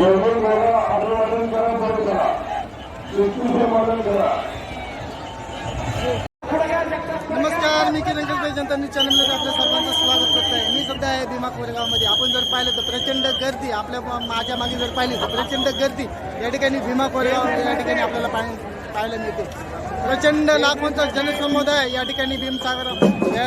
जयगुरु करा अभिवादन करा बंद करा. कृष्ण मदन करा. नमस्कार मी किरण कल्पे जनता न्यूज चॅनलमध्ये आपल्या सर्वांचं स्वागत करत आहे. मी सध्या आहे भीमा कोरेगावमध्ये. आपण जर पाहिलं तर प्रचंड गर्दी आपल्या माझ्या मागे जर पाहिली तर प्रचंड गर्दी. या ठिकाणी भीमा कोरेगाव या ठिकाणी आपल्याला पाहायला मिळते. प्रचंड लाखोंचा जनसमुदाय या ठिकाणी भीमसागर या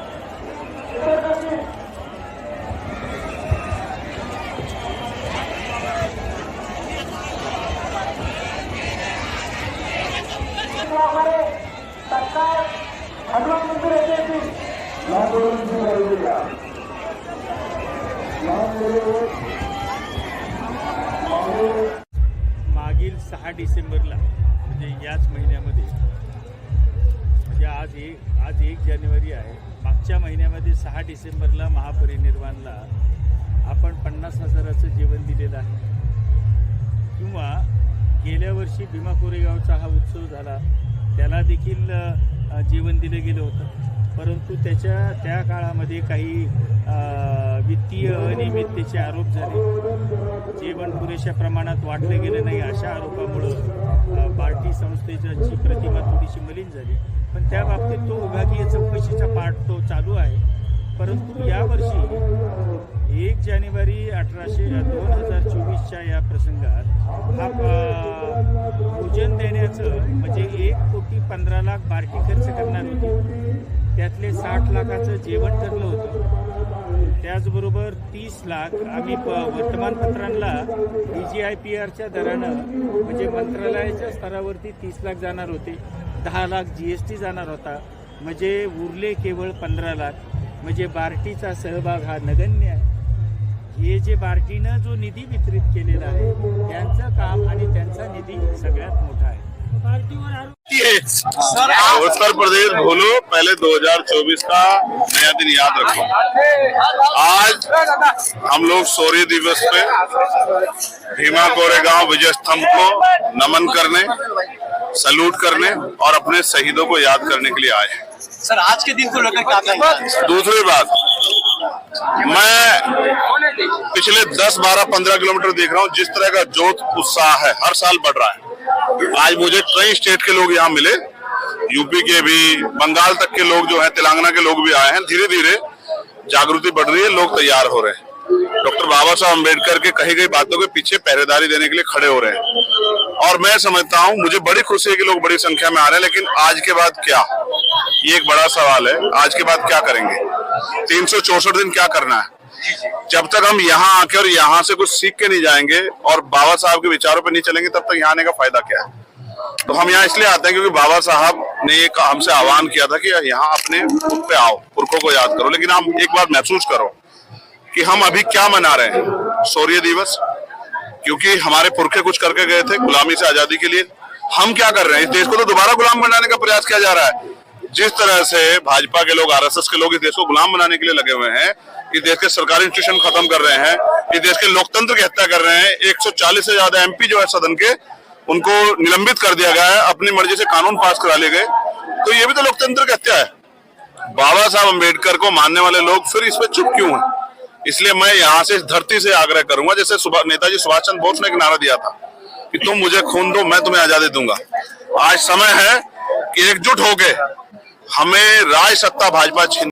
सहा डिसेंबरला म्हणजे याच महिन्यामध्ये. म्हणजे आज एक आज एक जानेवारी आहे. मागच्या महिन्यामध्ये सहा डिसेंबरला महापरिनिर्वाणला आपण पन्नास हजाराचं जेवण दिलेलं आहे. किंवा गेल्या वर्षी भीमा कोरेगावचा हा उत्सव झाला. त्याला देखील जेवण दिलं गेलं होतं. परंतु त्याच्या त्या काळामध्ये काही वित्तीय अनियमिततेचे आरोप झाले. जेवण पुरेशा प्रमाणात वाटलं गेलं नाही अशा आरोपामुळं पार्टी संस्थेची प्रतिमा थोडीशी मलिन झाली. पण त्या बाबतीत तो विभागीय चौकशीचा पाठ तो चालू आहे. परंतु यावर्षी एक जानेवारी अठराशे दोन हजार चोवीसच्या या प्रसंगात हा भोजन देण्याचं म्हणजे एक कोटी पंधरा लाख पार्टी खर्च करणार होती. त्यातले साठ लाखाचं जेवण ठरलं होतं. त्याचबरोबर तीस लाख आम्ही प वर्तमानपत्रांना डी जी आय पी आरच्या दरानं म्हणजे मंत्रालयाच्या स्तरावरती तीस लाख जाणार होते. दहा लाख जी एस टी जाणार होता. म्हणजे उरले केवळ पंधरा लाख. म्हणजे बार्टीचा सहभाग हा नगण्य आहे. हे जे बार्टीनं जो निधी वितरित केलेला आहे त्यांचं काम आणि त्यांचा निधी सगळ्यात मोठा आहे. उत्तर प्रदेश भूलो पहले 2024 का नया दिन याद रखो। आज हम लोग शौर्य दिवस पे भीमा कोरेगांव विजय स्तंभ को नमन करने सल्यूट करने और अपने शहीदों को याद करने के लिए आए हैं। सर आज के दिन को लेकर क्या दूसरी बात मैं पिछले 10, 12, 15 किलोमीटर देख रहा हूँ जिस तरह का जोत उत्साह है हर साल बढ़ रहा है। आज मुझे कई स्टेट के लोग यहाँ मिले। यूपी के भी, बंगाल तक के लोग जो है, तेलंगाना के लोग भी आए हैं। धीरे धीरे जागृति बढ़ रही है, लोग तैयार हो रहे हैं। डॉक्टर बाबा साहब अंबेडकर के कही गई बातों के पीछे पहरेदारी देने के लिए खड़े हो रहे हैं। और मैं समझता हूँ, मुझे बड़ी खुशी है कि लोग बड़ी संख्या में आ रहे हैं, लेकिन आज के बाद क्या? ये एक बड़ा सवाल है। आज के बाद क्या करेंगे? तीन दिन क्या करना है? जब तक हम यहाँ आके और यहाँ से कुछ सीख के नहीं जाएँगे और बाबा साहब के विचारों पे नहीं चलेंगे, तब तक यहाँ आने का फ़ायदा क्या है? तो हम यहाँ इसलिए आते हैं क्योंकि बाबा साहब ने एक हमसे आह्वान किया था कि यहाँ अपने खुद पे आओ, पुरखों को याद करो। लेकिन हम एक बात महसूस करो कि हम अभी क्या मना रहे हैं? शौर्य दिवस, क्योंकि हमारे पुरखे कुछ करके गए थे, गुलामी से आज़ादी के लिए। हम क्या कर रहे हैं? इस देश को तो दोबारा गुलाम बनाने का प्रयास किया जा रहा है। जिस तरह से भाजपा के लोग, आरएसएस के लोग इस देश को गुलाम बनाने के लिए लगे हुए हैं, इस देश के सरकारी इंस्टीट्यूशन खत्म कर रहे हैं, इस देश के लोकतंत्र की हत्या कर रहे हैं 140 से ज़्यादा एमपी जो है सदन के, उनको निलंबित कर दिया गया है, अपनी मर्ज़ी से कानून पास करा लिए गए। तो ये भी तो लोकतंत्र की हत्या है। बाबा साहब अंबेडकर को मानने वाले लोग फिर इस पर चुप क्यों हैं? इसलिए मैं यहाँ से इस धरती से आग्रह करूँगा, जैसे नेताजी सुभाष चंद्र बोस ने एक नारा दिया था कि तुम मुझे खून दो, मैं तुम्हें आज़ादी दूँगा। आज समय है कि एकजुट होके हमें राय सत्ता भाजपा छीन